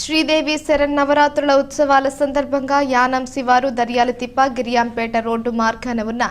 శ్రీదేవి శరన్నవరాత్రుల ఉత్సవాల సందర్భంగా యానం శివారు దర్యాల తిప్ప గిరియాంపేట రోడ్డు మార్గాన ఉన్న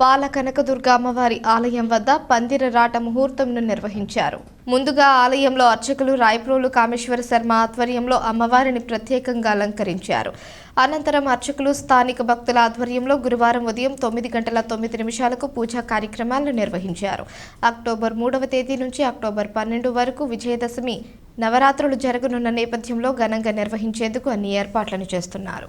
పాల కనకదుర్గ అమ్మవారి ఆలయం వద్ద పందిర రాట ముహూర్తంను నిర్వహించారు. ముందుగా ఆలయంలో అర్చకులు రాయప్రోలు కామేశ్వర శర్మ ఆధ్వర్యంలో అమ్మవారిని ప్రత్యేకంగా అలంకరించారు. అనంతరం అర్చకులు స్థానిక భక్తుల ఆధ్వర్యంలో గురువారం ఉదయం తొమ్మిది గంటల తొమ్మిది నిమిషాలకు పూజా కార్యక్రమాలను నిర్వహించారు. అక్టోబర్ మూడవ తేదీ నుంచి అక్టోబర్ పన్నెండు వరకు విజయదశమి నవరాత్రులు జరగనున్న నేపథ్యంలో ఘనంగా నిర్వహించేందుకు అన్ని ఏర్పాట్లను చేస్తున్నారు.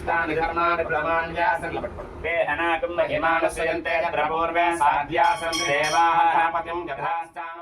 శాంతి ప్రమాణ్యాసన్ దేహనాకం మహిమానస్యంతే ప్రపూర్వే సాధ్యాసన్ దేవాః పతిం యథాస్థానము